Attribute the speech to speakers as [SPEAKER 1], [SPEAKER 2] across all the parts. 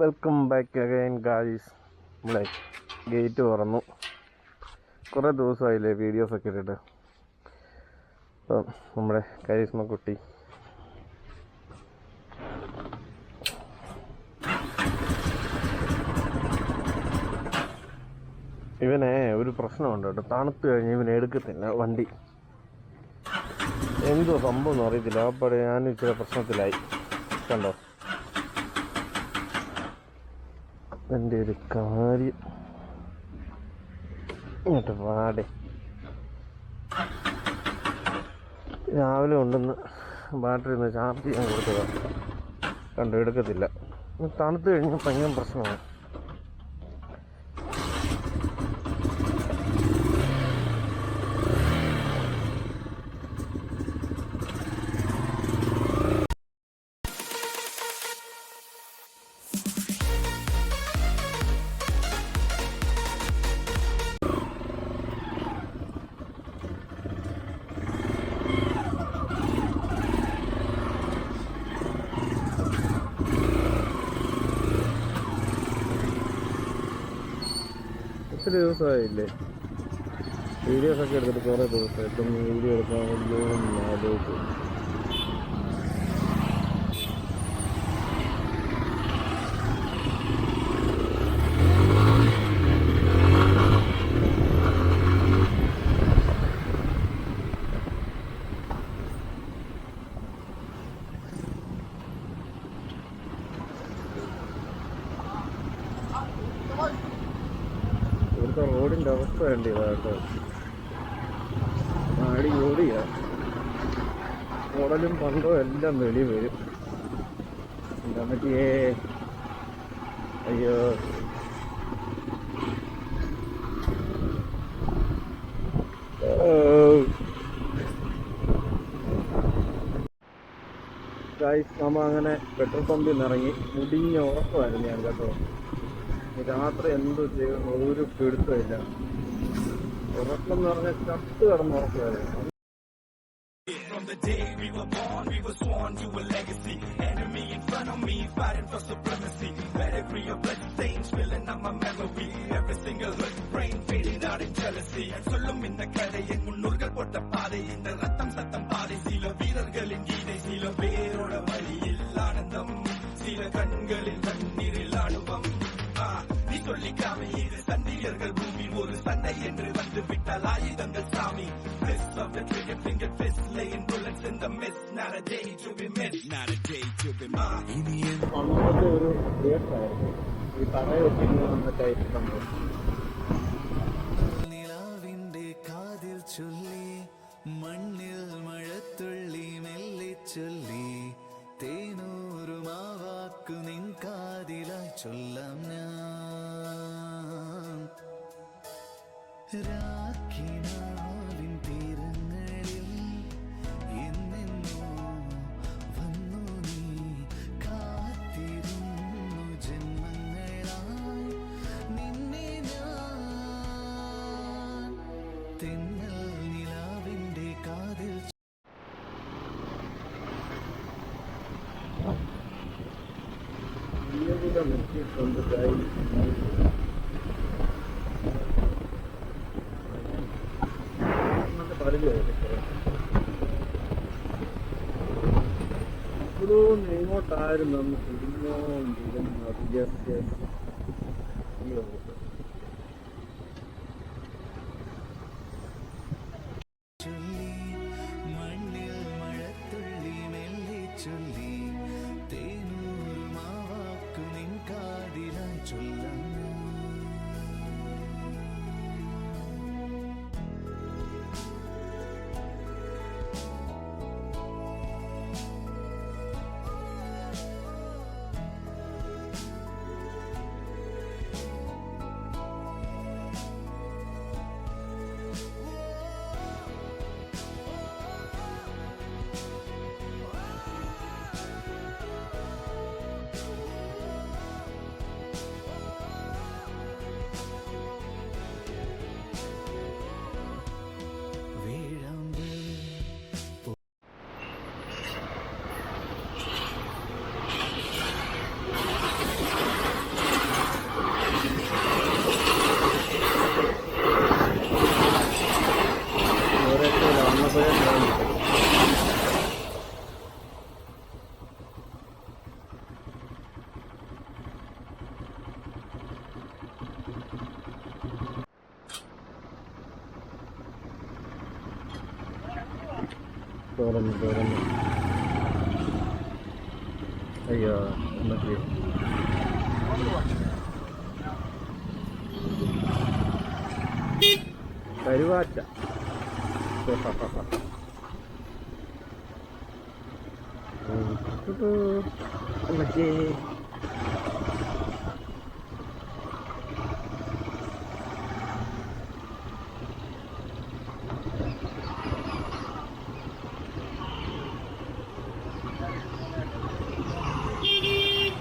[SPEAKER 1] Welcome back again guys നമ്മളെ gate തുറന്നു. കുറേ ദിവസമായില്ലേ വീഡിയോസൊക്കെ ഇട്ടിട്ട്. അപ്പം നമ്മുടെ കരിസ്മ കുട്ടി. ഇവനെ ഒരു പ്രശ്നമുണ്ട് കേട്ടോ. തണുത്ത് കഴിഞ്ഞ് ഇവനെ എടുക്കത്തില്ല വണ്ടി. എന്തോ സംഭവം എന്ന് അറിയത്തില്ല. അപ്പോഴേ ഞാൻ ഇച്ചിരി പ്രശ്നത്തിലായി. കണ്ടോ? എന്റെ ഒരു കാര്യം. ഇങ്ങോട്ട് പാടെ രാവിലെ കൊണ്ടുവന്ന് ബാറ്ററി ഒന്ന് ചാർജ് ചെയ്യാൻ കൊടുത്തതാണ് കണ്ടു എടുക്കത്തില്ല. തണുത്ത് കഴിഞ്ഞാൽ ഭയങ്കര പ്രശ്നമാണ്. ഒത്തിരി ദിവസമായില്ലേ? വീഡിയോസ് ഒക്കെ എടുത്തിട്ട് കുറേ ഇപ്പം വീഡിയോ വേണ്ടി എന്ന് ആലോചിച്ചു ഇവിടുത്തെ റോഡിന്റെ അവസ്ഥ വേണ്ടിയതാ കേട്ടോ ആടി ഓടിയാ. ഉടലും പണ്ടോ എല്ലാം വെളി വരും. എന്താ പറ്റിയേ അയ്യോ ഗായ്സ് നമ്മ അങ്ങനെ പെട്രോൾ പമ്പിൽ നിന്ന് ഇറങ്ങി. മുടിഞ്ഞ ഉറക്കമായിരുന്നു ഞാൻ കേട്ടോ. രാത്രി എന്തോ ചെയ്യും ഒരു പിടുത്തമില്ല ഉറക്കം എന്ന് പറഞ്ഞാൽ ചത്ത് കിടന്ന് ഉറക്കമായിരുന്നു
[SPEAKER 2] From the day we were born, we were sworn to a legacy. Enemy in front of me, fighting for supremacy. Pedigree of blood stains filling up my memory. Every single hood brain fading out in jealousy. சொல்லும் இந்த கதை என் முன்னோர்கள் போட்ட பாதை இந்த வந்து விட்டால் ஆயுதங்கள் சாமி Fist of the trigger finger fist laying bullets in the mist not a day to be missed not a day to be missed ഇനി എന്ത്
[SPEAKER 1] അന്നത്തെ ഒരു ദിവസമായിരുന്നു ഈ തറയൊക്കെ വന്ന ടൈപ്പ് സംഭവം ജീവിതം the day. ഇവിടുന്ന് എങ്ങോട്ടായിരുന്നു തിരിഞ്ഞോണ്ടിരുന്നത് ജസ്റ്റ് തുറന്നു തുറന്നു അയ്യോ എന്നൊക്കെ കരുവാറ്റ അമ്മച്ചേ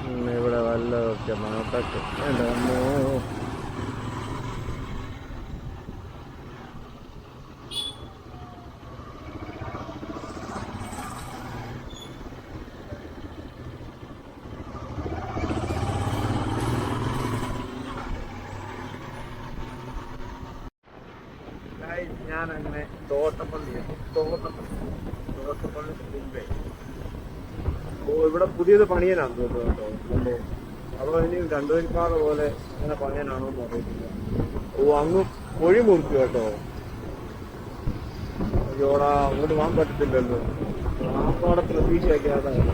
[SPEAKER 1] ഉം, ഇവിടെ വല്ലതൊക്കെ നോട്ടൊക്കെ എന്റെ അമ്മോ ഞാൻ അങ്ങനെ തോട്ടപ്പള്ളി തോട്ടപ്പള്ളി തോട്ടപ്പള്ളി മുമ്പേ ഓ ഇവിടെ പുതിയത് പണിയനാണ് തോന്നുന്നു ഇനി രണ്ടുപേരിപ്പാറ പോലെ അങ്ങനെ പണിയനാണോ എന്ന് അറിയത്തില്ല. ഓ അങ്ങ് പൊഴി മുറിച്ചു കേട്ടോ. അയ്യോടാ അങ്ങോട്ട് പോകാൻ പറ്റത്തില്ലല്ലോ. ആ പ്രതീക്ഷയൊക്കെ അതാണ്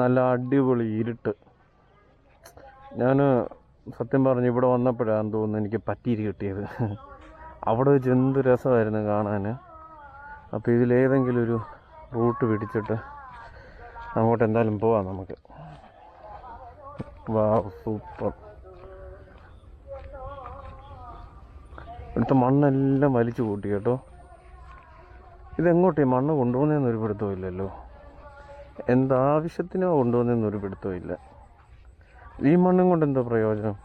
[SPEAKER 1] നല്ല അടിപൊളി ഇരുട്ട്. ഞാൻ സത്യം പറഞ്ഞ് ഇവിടെ വന്നപ്പോഴാണ് തോന്നുന്നു എനിക്ക് പറ്റീരി കിട്ടിയത്. അവിടെ വെച്ച് എന്ത് രസമായിരുന്നു കാണാൻ അപ്പോൾ ഇതിലേതെങ്കിലും ഒരു റൂട്ട് പിടിച്ചിട്ട് അങ്ങോട്ട് എന്തായാലും പോവാം നമുക്ക്. വാ സൂപ്പർ. ഇവിടുത്തെ മണ്ണെല്ലാം വലിച്ചു കൂട്ടി കേട്ടോ. ഇതെങ്ങോട്ടേ മണ്ണ് കൊണ്ടുപോകുന്നതെന്നൊരു പിടുത്തവും ഇല്ലല്ലോ. എന്താവശ്യത്തിനോ കൊണ്ടുവന്നൊരു പിടുത്തവും ഇല്ല. ഈ മണ്ണും കൊണ്ട് എന്തോ പ്രയോജനം?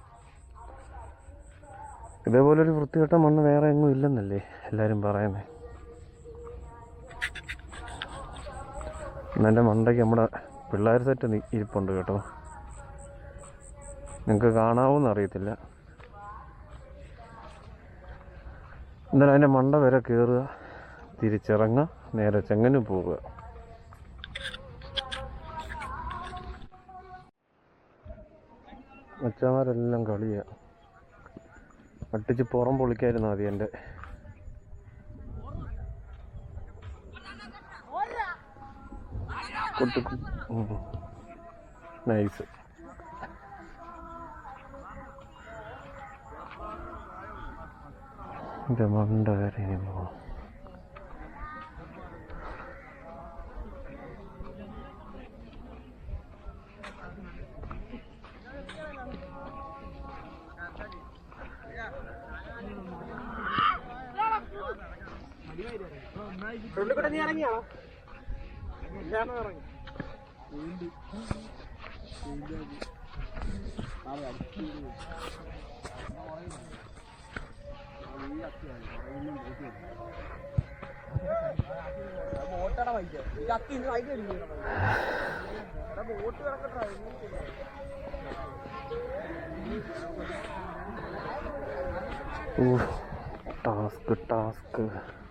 [SPEAKER 1] ഇതേപോലെ ഒരു വൃത്തികെട്ട മണ്ണ് വേറെ എങ്ങും ഇല്ലെന്നല്ലേ എല്ലാവരും പറയുന്നത് എന്നെ മണ്ടയ്ക്ക് നമ്മുടെ പിള്ളേർ സെറ്റ് ഇരിപ്പുണ്ട് കേട്ടോ. നിങ്ങൾക്ക് കാണാവോന്ന് അറിയത്തില്ല. എന്തായാലും അതിന്റെ മണ്ട വരെ കയറുക തിരിച്ചിറങ്ങുക നേരെ ചെങ്ങനും പോവുക. മച്ചന്മാരെല്ലാം കളിയാ. അട്ടിച്ച് പുറം പൊളിക്കായിരുന്നു ആദ്യം എന്റെ. നൈസ്. എന്റെ മണ്ട വരെ ഇനി പോണം ടാസ്ക് ടാസ്ക്.
[SPEAKER 3] എന്നെന്നോ ടാസ്ക് നീ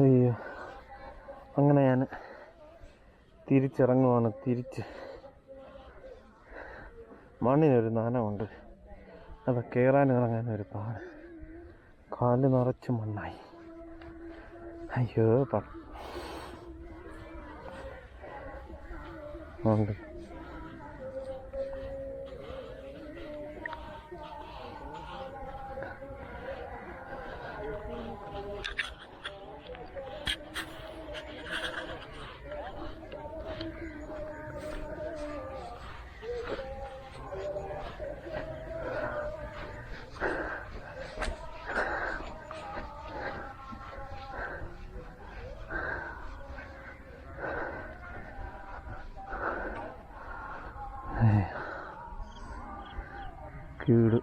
[SPEAKER 1] അയ്യോ. അങ്ങനെ ഞാൻ തിരിച്ചിറങ്ങുവാണ് തിരിച്ച്. മണ്ണിനൊരു നനമുണ്ട് അത് കയറാനും ഇറങ്ങാനും ഒരു പാട്. കാൽ നിറച്ച് മണ്ണായി. അയ്യോ പണ്ട് ഉണ്ട് കീട്